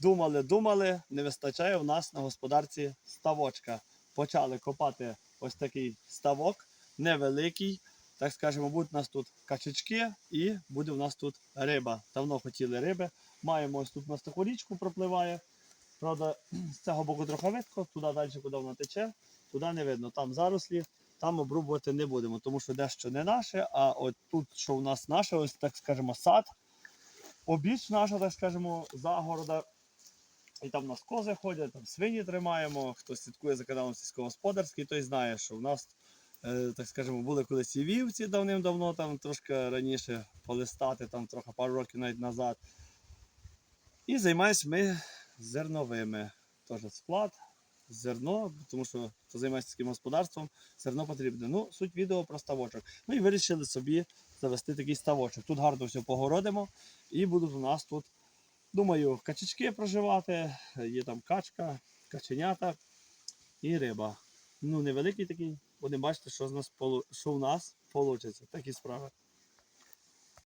Думали, думали, не вистачає в нас на господарці ставочка. Почали копати ось такий ставок, невеликий. Так скажемо, будуть у нас тут качечки і буде у нас тут риба. Давно хотіли риби. Маємо ось тут у нас таку річку пропливає. Правда, з цього боку трохи видко, туди далі, куди вона тече, туди не видно. Там зарослі, там обрубувати не будемо, тому що дещо не наше, а от тут, що у нас наше, ось так скажемо, сад, обіч наша, так скажемо, загорода. І там у нас кози ходять, там свині тримаємо. Хто слідкує за каналом сільськогосподарський, той знає, що в нас, е, так скажемо, були колись і вівці давним-давно, там трошки раніше полистати, там трохи пару років навіть назад. І займаємось ми зерновими. Теж склад, зерно, тому що хто займається таким господарством, зерно потрібне. Ну, суть відео про ставочок. Ну і вирішили собі завести такий ставочок. Тут гарно все погородимо, і будуть у нас тут, думаю, качечки проживати, є там качка, каченята і риба. Ну, невеликий такий, будемо бачити, що, з нас, що у нас вийде. Такі справи.